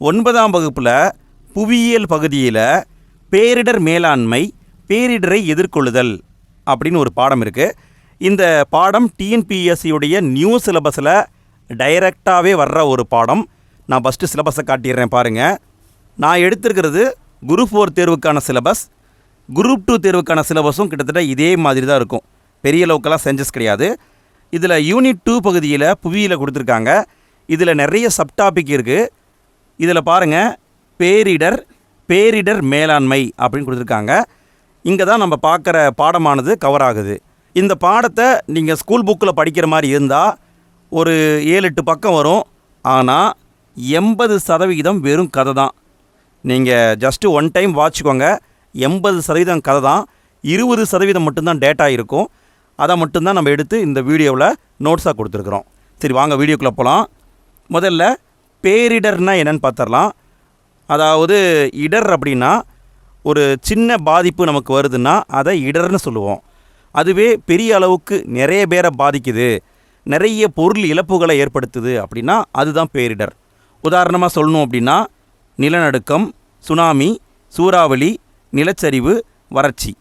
ஒன்பதாம் வகுப்பில் புவியியல் பகுதியில் பேரிடர் மேலாண்மை பேரிடரை எதிர்கொள்ளுதல் அப்படின்னு ஒரு பாடம் இருக்குது இந்த பாடம் டிஎன்பிஎஸ்சியுடைய நியூ சிலபஸில் டைரக்டாகவே வர்ற ஒரு பாடம். நான் ஃபஸ்ட்டு சிலபஸை காட்டிடுறேன் பாருங்கள் நான் எடுத்திருக்கிறது குரூப் ஃபோர் தேர்வுக்கான சிலபஸ் குரூப் டூ தேர்வுக்கான சிலபஸும் கிட்டத்தட்ட இதே மாதிரி தான் இருக்கும். பெரிய அளவுக்கெல்லாம் செஞ்சஸ் கிடையாது. இதில் யூனிட் டூ பகுதியில் புவியில் கொடுத்துருக்காங்க. இதில் நிறைய சப்டாபிக் இருக்குது இதில் பாருங்கள் பேரிடர் பேரிடர் மேலாண்மை அப்படின்னு கொடுத்துருக்காங்க. இங்கே தான் நம்ம பார்க்குற பாடமானது கவர் ஆகுது. இந்த பாடத்தை நீங்கள் ஸ்கூல் புக்கில் படிக்கிற மாதிரி இருந்தால் ஒரு ஏழு எட்டு பக்கம் வரும். ஆனால் எண்பது சதவிகிதம் வெறும் கதை தான். நீங்கள் ஜஸ்ட்டு ஒன் டைம் வாட்சிக்கோங்க எண்பது சதவீதம் கதை தான். இருபது சதவீதம் மட்டும்தான் டேட்டா இருக்கும். அதை மட்டும்தான் நம்ம எடுத்து இந்த வீடியோவில் நோட்ஸாக கொடுத்துருக்குறோம். சரி வாங்க வீடியோக்குள்ளே போகலாம் முதல்ல பேரிடர்னா என்னன்னு பார்த்துடலாம். அதாவது இடர் அப்படின்னா ஒரு சின்ன பாதிப்பு நமக்கு வருதுன்னா அதை இடர்னு சொல்லுவோம். அதுவே பெரிய அளவுக்கு நிறைய பேரை பாதிக்குது. நிறைய பொருள் இழப்புகளை ஏற்படுத்துது அப்படின்னா அதுதான் பேரிடர். உதாரணமாக சொல்லணும் அப்படின்னா நிலநடுக்கம் சுனாமி சூறாவளி நிலச்சரிவு வறட்சி.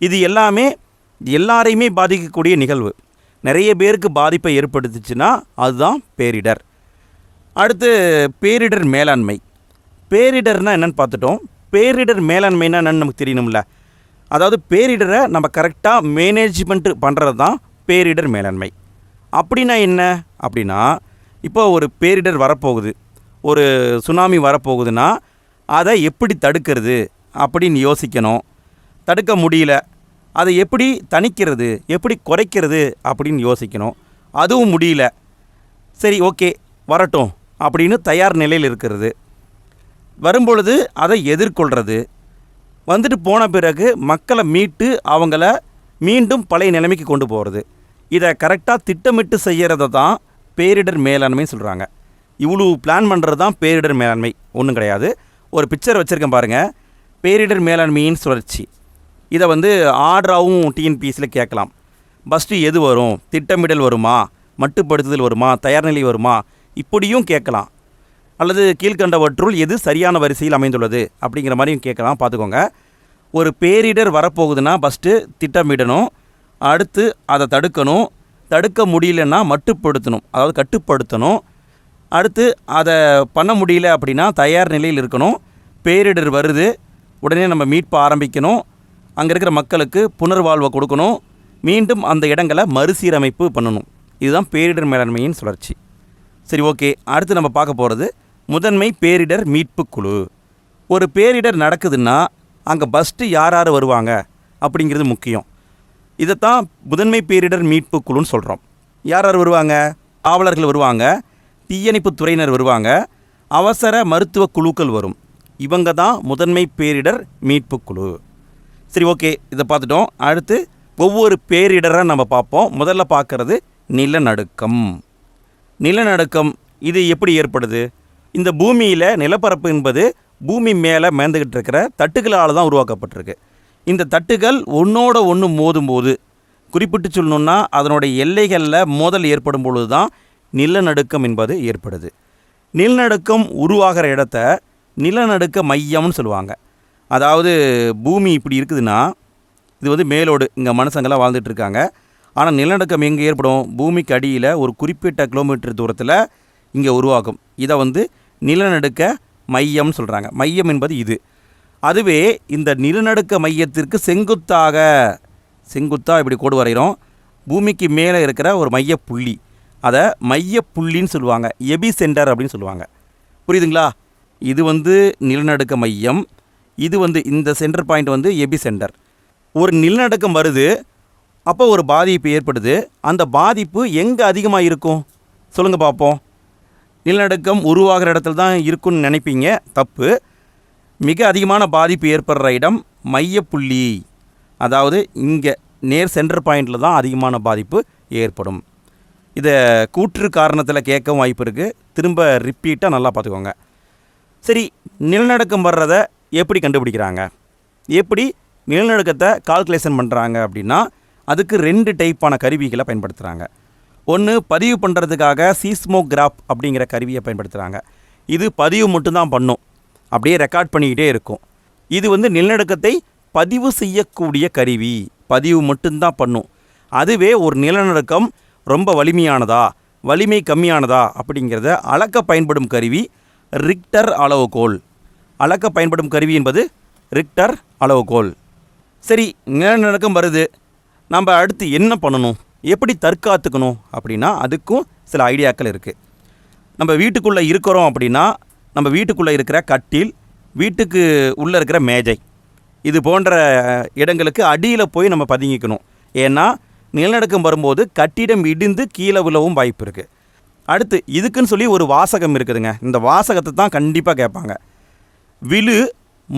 இது எல்லாமே எல்லாரையுமே பாதிக்கக்கூடிய நிகழ்வு. நிறைய பேருக்கு பாதிப்பை ஏற்படுத்துச்சுன்னா அதுதான் பேரிடர். அடுத்து பேரிடர் மேலாண்மை. பேரிடர்னால் என்னென்னு பார்த்துட்டோம். பேரிடர் மேலாண்மைனா என்னென்னு நமக்கு தெரியணும்ல. அதாவது பேரிடரை நம்ம கரெக்டாக மேனேஜ்மெண்ட் பண்ணுறது தான் பேரிடர் மேலாண்மை. அப்படின்னா என்ன? அப்படின்னா இப்போ ஒரு பேரிடர் வரப்போகுது. ஒரு சுனாமி வரப்போகுதுன்னா அதை எப்படி தடுக்கிறது அப்படின்னு யோசிக்கணும். தடுக்க முடியல. அதை எப்படி தணிக்கிறது? எப்படி குறைக்கிறது அப்படின்னு யோசிக்கணும். அதுவும் முடியல. சரி ஓகே வரட்டும். அப்படின்னு தயார் நிலையில் இருக்கிறது. வரும்பொழுது அதை எதிர்கொள்கிறது வந்துட்டு போன பிறகு மக்களை மீட்டு அவங்கள மீண்டும் பழைய நிலைமைக்கு கொண்டு போகிறது இதை கரெக்டாக திட்டமிட்டு செய்கிறத தான் பேரிடர் மேலாண்மைன்னு சொல்கிறாங்க இவ்வளோ பிளான் பண்ணுறது தான் பேரிடர் மேலாண்மை. ஒன்றும் கிடையாது. ஒரு பிக்சர் வச்சுருக்கேன் பாருங்கள் பேரிடர் மேலாண்மையின் சுழற்சி. இதை வந்து ஆர்டராகவும் டிஎன்பிஎஸ்சியில் கேட்கலாம். ஃபஸ்ட்டு எது வரும்? திட்டமிடல் வருமா? மட்டுப்படுத்துதல் வருமா? தயார்நிலை வருமா? இப்படியும் கேட்கலாம். அல்லது கீழ்கண்டவற்றுள் எது சரியான வரிசையில் அமைந்துள்ளது அப்படிங்கிற மாதிரியும் கேட்கலாம். பார்த்துக்கோங்க. ஒரு பேரிடர் வரப்போகுதுன்னா ஃபஸ்ட்டு திட்டமிடணும். அடுத்து அதை தடுக்கணும். தடுக்க முடியலன்னா மட்டுப்படுத்தணும். அதாவது கட்டுப்படுத்தணும். அடுத்து அதை பண்ண முடியல அப்படின்னா தயார் நிலையில் இருக்கணும். பேரிடர் வருது. உடனே நம்ம மீட்பு ஆரம்பிக்கணும். அங்கே இருக்கிற மக்களுக்கு புனர்வாழ்வை கொடுக்கணும். மீண்டும் அந்த இடங்களை மறுசீரமைப்பு பண்ணணும். இதுதான் பேரிடர் மேலாண்மையின் சுழற்சி. சரி ஓகே. அடுத்து நம்ம பார்க்க போகிறது முதன்மை பேரிடர் மீட்பு குழு. ஒரு பேரிடர் நடக்குதுன்னா அங்கே ஃபஸ்ட்டு யார் யார் வருவாங்க அப்படிங்கிறது முக்கியம். இதைத்தான் முதன்மை பேரிடர் மீட்பு குழுன்னு சொல்கிறோம் யார் யார் வருவாங்க? காவலர்கள் வருவாங்க. தீயணைப்பு துறையினர் வருவாங்க. அவசர மருத்துவ குழுக்கள் வரும். இவங்க தான் முதன்மை பேரிடர் மீட்பு குழு. சரி ஓகே. இதை பார்த்துட்டோம். அடுத்து ஒவ்வொரு பேரிடராக நம்ம பார்ப்போம். முதல்ல பார்க்குறது நிலநடுக்கம். நிலநடுக்கம் இது எப்படி ஏற்படுது? இந்த பூமியில் நிலப்பரப்பு என்பது பூமி மேலே மேந்துக்கிட்டு இருக்கிற தட்டுகளால் தான் உருவாக்கப்பட்டிருக்கு. இந்த தட்டுகள் ஒன்றோட ஒன்று மோதும்போது குறிப்பிட்டு சொல்லணுன்னா அதனுடைய எல்லைகளில் மோதல் ஏற்படும் பொழுது தான் நிலநடுக்கம் என்பது ஏற்படுது. நிலநடுக்கம் உருவாகிற இடத்த நிலநடுக்க மையம்னு சொல்லுவாங்க. அதாவது பூமி இப்படி இருக்குதுன்னா இது வந்து மேலோடு இங்கே மனுஷங்கள்லாம் வாழ்ந்துட்டுருக்காங்க ஆனால் நிலநடுக்கம் எங்கே ஏற்படும்? பூமிக்கு அடியில் ஒரு குறிப்பிட்ட கிலோமீட்டர் தூரத்தில் இங்கே உருவாகும். இதை வந்து நிலநடுக்க மையம்னு சொல்கிறாங்க மையம் என்பது இது. அதுவே இந்த நிலநடுக்க மையத்திற்கு செங்குத்தாக செங்குத்தாக இப்படி கோடு வரைகிறோம். பூமிக்கு மேலே இருக்கிற ஒரு மையப்புள்ளி. அதை மையப்புள்ளின்னு சொல்லுவாங்க. எபி சென்டர் அப்படின்னு சொல்லுவாங்க. புரியுதுங்களா? இது வந்து நிலநடுக்க மையம். இது வந்து இந்த சென்டர் பாயிண்ட் வந்து எபி சென்டர் ஒரு நிலநடுக்கம் வருது. அப்போ ஒரு பாதிப்பு ஏற்படுது. அந்த பாதிப்பு எங்கே அதிகமாக இருக்கும்? சொல்லுங்கள் பார்ப்போம் நிலநடுக்கம் உருவாகிற இடத்துல தான் இருக்குன்னு நினைப்பீங்க. தப்பு. மிக அதிகமான பாதிப்பு ஏற்படுற இடம் மையப்புள்ளி. அதாவது இங்கே நேர் சென்டர் பாயிண்டில் தான் அதிகமான பாதிப்பு ஏற்படும். இதை கூற்று காரணத்தில் கேட்கவும் வாய்ப்பு இருக்குது திரும்ப ரிப்பீட்டாக நல்லா பார்த்துக்கோங்க. சரி நிலநடுக்கம் வர்றதை எப்படி கண்டுபிடிக்கிறாங்க? எப்படி நிலநடுக்கத்தை கால்குலேஷன் பண்ணுறாங்க அப்படின்னா அதுக்கு ரெண்டு டைப்பான கருவிகளை பயன்படுத்துகிறாங்க ஒன்று பதிவு பண்ணுறதுக்காக சீஸ்மோகிராப் அப்படிங்கிற கருவியை பயன்படுத்துகிறாங்க இது பதிவு மட்டும்தான் பண்ணும். அப்படியே ரெக்கார்ட் பண்ணிக்கிட்டே இருக்கும். இது வந்து நிலநடுக்கத்தை பதிவு செய்யக்கூடிய கருவி. பதிவு மட்டும்தான் பண்ணும். அதுவே ஒரு நிலநடுக்கம் ரொம்ப வலிமையானதா வலிமை கம்மியானதா அப்படிங்கிறத அளக்க பயன்படும் கருவி ரிக்டர் அளவுகோல். அளக்க பயன்படும் கருவி என்பது ரிக்டர் அளவுகோல். சரி நிலநடுக்கம் வருது. நம்ம அடுத்து என்ன பண்ணணும்? எப்படி தற்காத்துக்கணும்? அப்படின்னா அதுக்கும் சில ஐடியாக்கள் இருக்குது நம்ம வீட்டுக்குள்ளே இருக்கிறோம் அப்படின்னா நம்ம வீட்டுக்குள்ளே இருக்கிற கட்டில் வீட்டுக்கு உள்ளே இருக்கிற மேஜை இது போன்ற இடங்களுக்கு அடியில் போய் நம்ம பதுங்கிக்கணும். ஏன்னா நிலநடுக்கம் வரும்போது கட்டிடம் இடிந்து கீழே விழவும் வாய்ப்பு இருக்குது அடுத்து இதுக்குன்னு சொல்லி ஒரு வாசகம் இருக்குதுங்க. இந்த வாசகத்தை தான் கண்டிப்பாக கேட்பாங்க. விழு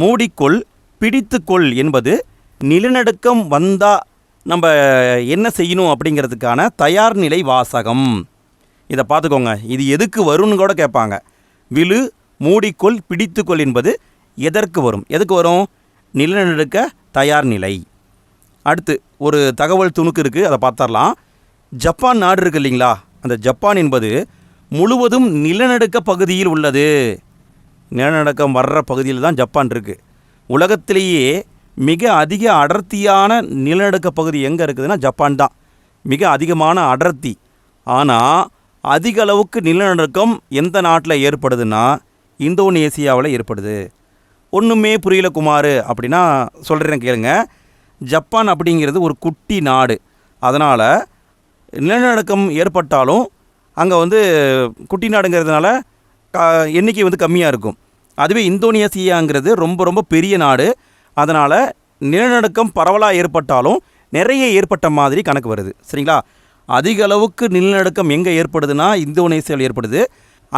மூடிக்கொள் பிடித்துக்கொள் என்பது நிலநடுக்கம் வந்தால் நம்ம என்ன செய்யணும் அப்படிங்கிறதுக்கான தயார் நிலை வாசகம். இதை பார்த்துக்கோங்க. இது எதுக்கு வரும்னு கூட கேட்பாங்க. விழு மூடிக்கொள் பிடித்துக்கொள் என்பது எதற்கு வரும்? எதுக்கு வரும்? நிலநடுக்க தயார் நிலை. அடுத்து ஒரு தகவல் துணுக்கு இருக்குது அதை பார்த்தரலாம் ஜப்பான் நாடு இருக்கு இல்லைங்களா? அந்த ஜப்பான் என்பது முழுவதும் நிலநடுக்க பகுதியில் உள்ளது. நிலநடுக்கம் வர்ற பகுதியில் தான் ஜப்பான் இருக்குது உலகத்திலேயே மிக அதிக அடர்த்தியான நிலநடுக்க பகுதி எங்கே இருக்குதுன்னா ஜப்பான் தான். மிக அதிகமான அடர்த்தி. ஆனால் அதிக அளவுக்கு நிலநடுக்கம் எந்த நாட்டில் ஏற்படுதுன்னா இந்தோனேசியாவில் ஏற்படுது. ஒன்றுமே புரியல குமார் அப்படின்னா சொல்கிறேன் கேளுங்க. ஜப்பான் அப்படிங்கிறது ஒரு குட்டி நாடு. அதனால் நிலநடுக்கம் ஏற்பட்டாலும் அங்கே வந்து குட்டி நாடுங்கிறதுனால க எண்ணிக்கை வந்து கம்மியாக இருக்கும். அதுவே இந்தோனேசியாங்கிறது ரொம்ப ரொம்ப பெரிய நாடு. அதனால் நிலநடுக்கம் பரவலாக ஏற்பட்டாலும் நிறைய ஏற்பட்ட மாதிரி கணக்கு வருது. சரிங்களா? அதிக அளவுக்கு நிலநடுக்கம் எங்கே ஏற்படுதுன்னா இந்தோனேசியாவில் ஏற்படுது.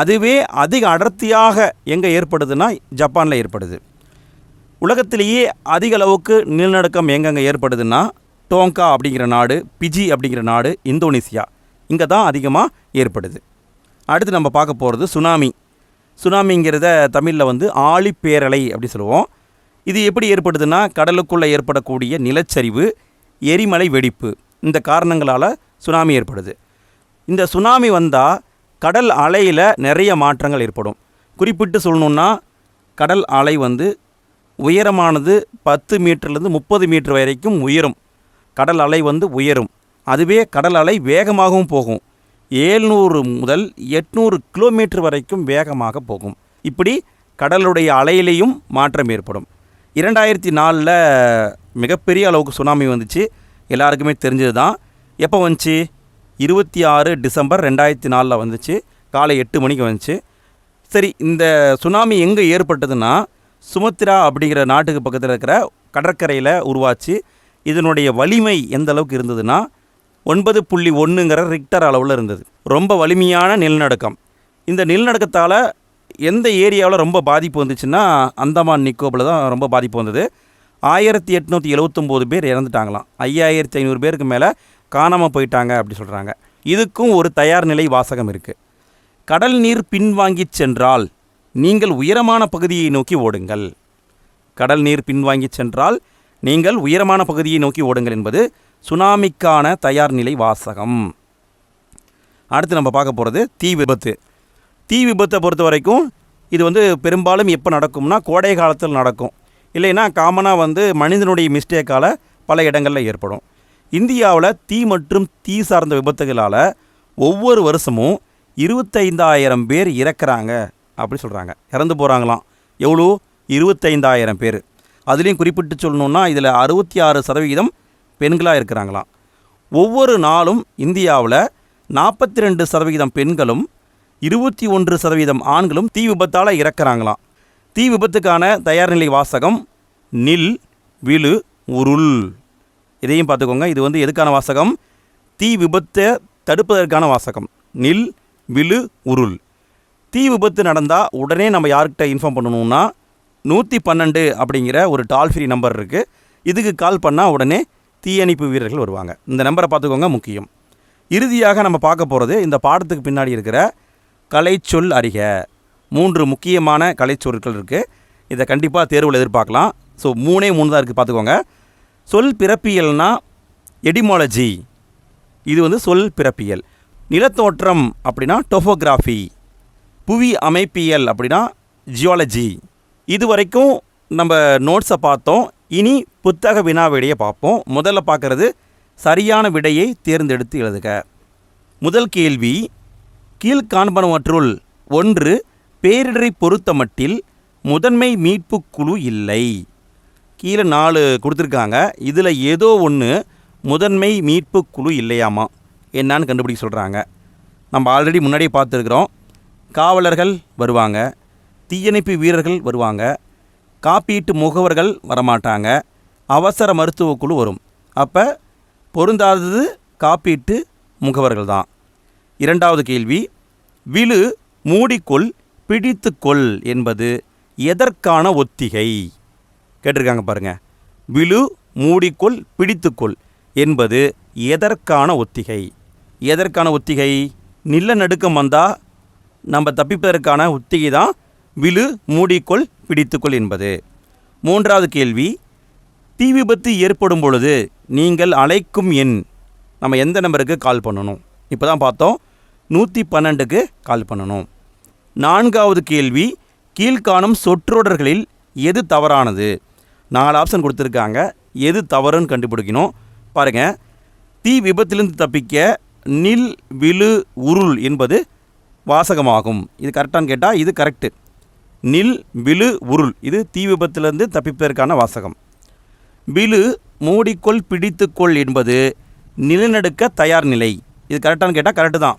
அதுவே அதிக அடர்த்தியாக எங்கே ஏற்படுதுன்னா ஜப்பானில் ஏற்படுது. உலகத்திலேயே அதிக அளவுக்கு நிலநடுக்கம் எங்கெங்கே ஏற்படுதுன்னா டோங்கா அப்படிங்கிற நாடு பிஜி அப்படிங்கிற நாடு இந்தோனேசியா இங்கே தான் அதிகமாக ஏற்படுது. அடுத்து நம்ம பார்க்க போகிறது சுனாமி. சுனாமிங்கிறத தமிழில் வந்து ஆழிப்பேரலை அப்படி சொல்லுவோம். இது எப்படி ஏற்படுதுன்னா கடலுக்குள்ளே ஏற்படக்கூடிய நிலச்சரிவு எரிமலை வெடிப்பு இந்த காரணங்களால் சுனாமி ஏற்படுது. இந்த சுனாமி வந்தால் கடல் அலையில் நிறைய மாற்றங்கள் ஏற்படும். குறிப்பிட்டு சொல்லணுன்னா கடல் அலை வந்து உயரமானது பத்து மீட்டர்லேருந்து முப்பது மீட்டர் வரைக்கும் உயரும். கடல் அலை வந்து உயரும். அதுவே கடல் அலை வேகமாகவும் போகும். ஏழ்நூறு முதல் எட்நூறு கிலோமீட்டர் வரைக்கும் வேகமாக போகும். இப்படி கடலுடைய அலையிலையும் மாற்றம் ஏற்படும். இரண்டாயிரத்தி நாலில் மிகப்பெரிய அளவுக்கு சுனாமி வந்துச்சு. எல்லாருக்குமே தெரிஞ்சது தான் எப்போ வந்துச்சு? இருபத்தி ஆறு டிசம்பர் ரெண்டாயிரத்தி நாலில் வந்துச்சு. காலை எட்டு மணிக்கு வந்துச்சு. சரி இந்த சுனாமி எங்கே ஏற்பட்டதுன்னா சுமத்ரா அப்படிங்கிற நாட்டுக்கு பக்கத்தில் இருக்கிற கடற்கரையில் உருவாச்சு. இதனுடைய வலிமை எந்த அளவுக்கு இருந்ததுன்னா ஒன்பது புள்ளி ஒன்றுங்கிற ரிக்டர் அளவில் இருந்தது. ரொம்ப வலிமையான நிலநடுக்கம். இந்த நிலநடுக்கத்தால் எந்த ஏரியாவில் ரொம்ப பாதிப்பு வந்துச்சுன்னா அந்தமான் நிக்கோபில் தான் ரொம்ப பாதிப்பு வந்தது. ஆயிரத்தி எட்நூற்றி எழுவத்தொம்போது பேர் இறந்துட்டாங்களாம். ஐயாயிரத்தி ஐநூறு பேருக்கு மேலே காணாமல் போயிட்டாங்க அப்படி சொல்கிறாங்க இதுக்கும் ஒரு தயார் நிலை வாசகம் இருக்குது கடல் நீர் பின்வாங்கி சென்றால் நீங்கள் உயரமான பகுதியை நோக்கி ஓடுங்கள். கடல் நீர் பின்வாங்கி சென்றால் நீங்கள் உயரமான பகுதியை நோக்கி ஓடுங்கள் என்பது சுனாமிக்கான தயார் நிலை வாசகம். அடுத்து நம்ம பார்க்க போகிறது தீ விபத்து. தீ விபத்தை பொறுத்த வரைக்கும் இது வந்து பெரும்பாலும் எப்போ நடக்கும்னா கோடை காலத்தில் நடக்கும். இல்லைன்னா காமனாக வந்து மனிதனுடைய மிஸ்டேக்கால் பல இடங்களில் ஏற்படும். இந்தியாவில் தீ மற்றும் தீ சார்ந்த விபத்துகளால் ஒவ்வொரு வருஷமும் இருபத்தைந்தாயிரம் பேர் இறக்குறாங்க அப்படி சொல்கிறாங்க இறந்து போகிறாங்களாம் எவ்வளோ? இருபத்தைந்தாயிரம் பேர். அதுலேயும் குறிப்பிட்டு சொல்லணுன்னா இதில் அறுபத்தி ஆறு சதவிகிதம் பெண்களாக இருக்கிறாங்களாம். ஒவ்வொரு நாளும் இந்தியாவில் நாற்பத்தி ரெண்டு சதவிகிதம் பெண்களும் இருபத்தி ஒன்று சதவீதம் ஆண்களும் தீ விபத்தால் இறக்குறாங்களாம். தீ விபத்துக்கான தயார்நிலை வாசகம் நில் விழு உருள். இதையும் பார்த்துக்கோங்க. இது வந்து எதுக்கான வாசகம்? தீ விபத்தை தடுப்பதற்கான வாசகம். நில் விழு உருள். தீ விபத்து நடந்தால் உடனே நம்ம யார்கிட்ட இன்ஃபார்ம் பண்ணணும்னா நூற்றி பன்னெண்டு அப்படிங்கிற ஒரு டால் ஃப்ரீ நம்பர் இருக்குது இதுக்கு கால் பண்ணால் உடனே தீயணைப்பு வீரர்கள் வருவாங்க. இந்த நம்பரை பார்த்துக்கோங்க முக்கியம். இறுதியாக நம்ம பார்க்க போகிறது இந்த பாடத்துக்கு பின்னாடி இருக்கிற கலைச்சொல் அறிக. மூன்று முக்கியமான கலைச்சொற்கள் இருக்குது இதை கண்டிப்பாக தேர்வில் எதிர்பார்க்கலாம். ஸோ மூணே மூணு தான் இருக்குது பார்த்துக்கோங்க. சொல் பிறப்பியல்னா எடிமாலஜி. இது வந்து சொல் பிறப்பியல். நிலத்தோற்றம் அப்படின்னா டொஃபோகிராஃபி. புவி அமைப்பியல் அப்படின்னா ஜியாலஜி. இது வரைக்கும் நம்ம நோட்ஸை பார்த்தோம். இனி புத்தக வினா விடையை பார்ப்போம். முதல்ல பார்க்குறது சரியான விடையை தேர்ந்தெடுத்து எழுதுக. முதல் கேள்வி கீழ்காண்பனவற்றுள் ஒன்று பேரிடரை பொறுத்தமட்டில் முதன்மை மீட்பு குழு இல்லை. கீழே நாலு கொடுத்துருக்காங்க. இதில் ஏதோ ஒன்று முதன்மை மீட்பு குழு இல்லையாமா? என்னான்னு கண்டுபிடிக்க சொல்கிறாங்க நம்ம ஆல்ரெடி முன்னாடியே பார்த்துருக்குறோம். காவலர்கள் வருவாங்க. தீயணைப்பு வீரர்கள் வருவாங்க. காப்பீட்டு முகவர்கள் வரமாட்டாங்க. அவசர மருத்துவக் குழு வரும். அப்போ பொருந்தாதது காப்பீட்டு முகவர்கள் தான் இரண்டாவது கேள்வி விழு மூடிக்கொள் பிடித்துக்கொள் என்பது எதற்கான ஒத்திகை? கேட்டிருக்காங்க பாருங்கள் விழு மூடிக்கொள் பிடித்துக்கொள் என்பது எதற்கான ஒத்திகை? எதற்கான ஒத்திகை? நிலநடுக்கம் வந்தால் நம்ம தப்பிப்பதற்கான ஒத்திகை தான் விழு மூடிக்கொள் பிடித்துக்கொள் என்பது. மூன்றாவது கேள்வி தீ விபத்து ஏற்படும் பொழுது நீங்கள் அழைக்கும் எண் நம்ம எந்த நம்பருக்கு கால் பண்ணணும்? இப்போ தான் பார்த்தோம். நூற்றி பன்னெண்டுக்கு கால் பண்ணணும். நான்காவது கேள்வி கீழ்காணும் சொற்றொடர்களில் எது தவறானது? நாலு ஆப்ஷன் கொடுத்துருக்காங்க. எது தவறுன்னு கண்டுபிடிக்கணும். பாருங்கள் தீ விபத்திலிருந்து தப்பிக்க நில் விழு உருள் என்பது வாசகமாகும். இது கரெக்டான்னு கேட்டால் இது கரெக்டு நில் விழு உருள். இது தீ விபத்திலிருந்து தப்பிப்பதற்கான வாசகம். விழு மூடிக்கொள் பிடித்துக்கொள் என்பது நிலநடுக்க தயார் நிலை. இது கரெக்டான்னு கேட்டால் கரெக்டு தான்.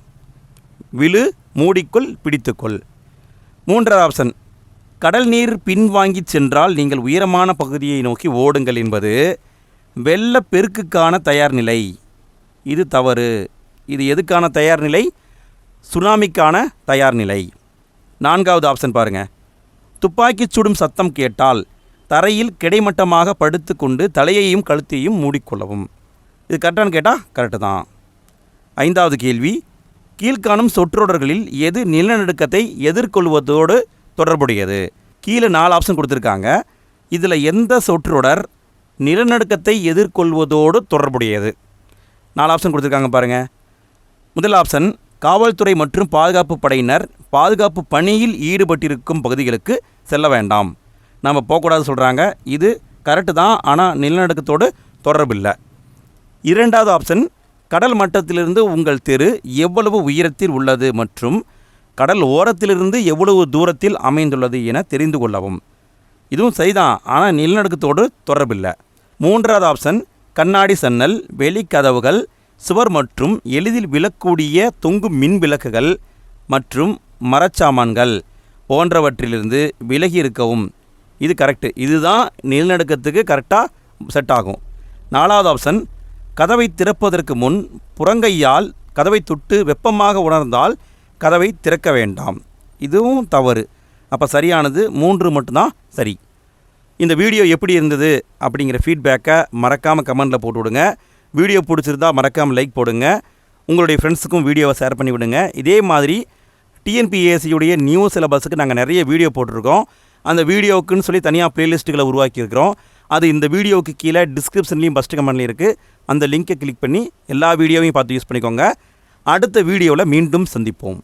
விழு மூடிக்கொள் பிடித்துக்கொள். மூன்றாவது ஆப்ஷன் கடல் நீர் பின்வாங்கி சென்றால் நீங்கள் உயரமான பகுதியை நோக்கி ஓடுங்கள் என்பது வெள்ளப்பெருக்குக்கான தயார் நிலை. இது தவறு. இது எதுக்கான தயார் நிலை? சுனாமிக்கான தயார் நிலை. நான்காவது ஆப்ஷன் பாருங்கள் துப்பாக்கிச் சுடும் சத்தம் கேட்டால் தரையில் கிடைமட்டமாக படுத்துக்கொண்டு தலையையும் கழுத்தையும் மூடிக்கொள்ளவும். இது கரெக்டானு கேட்டால் கரெக்டு தான். ஐந்தாவது கேள்வி. கீழ்காணும் சொற்றொடர்களில் எது நிலநடுக்கத்தை எதிர்கொள்வதோடு தொடர்புடையது. கீழே நாலு ஆப்ஷன் கொடுத்துருக்காங்க. இதில் எந்த சொற்றொடர் நிலநடுக்கத்தை எதிர்கொள்வதோடு தொடர்புடையது? நாலு ஆப்ஷன் கொடுத்துருக்காங்க பாருங்கள் முதல் ஆப்ஷன் காவல்துறை மற்றும் பாதுகாப்பு படையினர் பாதுகாப்பு பணியில் ஈடுபட்டிருக்கும் பகுதிகளுக்கு செல்ல வேண்டாம். நம்ம போகக்கூடாது சொல்கிறாங்க இது கரெக்டு தான் ஆனால் நிலநடுக்கத்தோடு தொடர்பில்லை. இரண்டாவது ஆப்ஷன் கடல் மட்டத்திலிருந்து உங்கள் தெரு எவ்வளவு உயரத்தில் உள்ளது மற்றும் கடல் ஓரத்திலிருந்து எவ்வளவு தூரத்தில் அமைந்துள்ளது என தெரிந்து கொள்ளவும். இதுவும் சரிதான் ஆனால் நிலநடுக்கத்தோடு தொடர்பில்லை. மூன்றாவது ஆப்ஷன் கண்ணாடி சன்னல் வெளிக்கதவுகள் சுவர் மற்றும் எளிதில் விழக்கூடிய தொங்கும் மின் விளக்குகள் மற்றும் மரச்சாமான்கள் போன்றவற்றிலிருந்து விலகி இருக்கவும். இது கரெக்டு இதுதான் நிலநடுக்கத்துக்கு கரெக்டாக செட் ஆகும். நாலாவது ஆப்ஷன் கதவை திறப்பதற்கு முன் புறங்கையால் கதவை தொட்டு வெப்பமாக உணர்ந்தால் கதவை திறக்க வேண்டாம். இதுவும் தவறு. அப்போ சரியானது மூன்று மட்டும்தான் சரி. இந்த வீடியோ எப்படி இருந்தது அப்படிங்கிற ஃபீட்பேக்கை மறக்காமல் கமெண்டில் போட்டு விடுங்க. வீடியோ பிடிச்சிருந்தா மறக்காமல் லைக் போடுங்க. உங்களுடைய ஃப்ரெண்ட்ஸுக்கும் வீடியோவை ஷேர் பண்ணி விடுங்க. இதே மாதிரி டிஎன்பிஎஸ்சியுடைய நியூ சிலபஸுக்கு நாங்கள் நிறைய வீடியோ போட்டிருக்கோம். அந்த வீடியோவுக்குன்னு சொல்லி தனியாக ப்ளேலிஸ்ட்டுகளை உருவாக்கியிருக்கிறோம். அது இந்த வீடியோவுக்கு கீழே டிஸ்கிரிப்ஷன்லேயும் ஃபஸ்ட் கமெண்ட்லேயும் இருக்குது அந்த லிங்கை கிளிக் பண்ணி எல்லா வீடியோவையும் பார்த்து யூஸ் பண்ணிக்கோங்க. அடுத்த வீடியோவில் மீண்டும் சந்திப்போம்.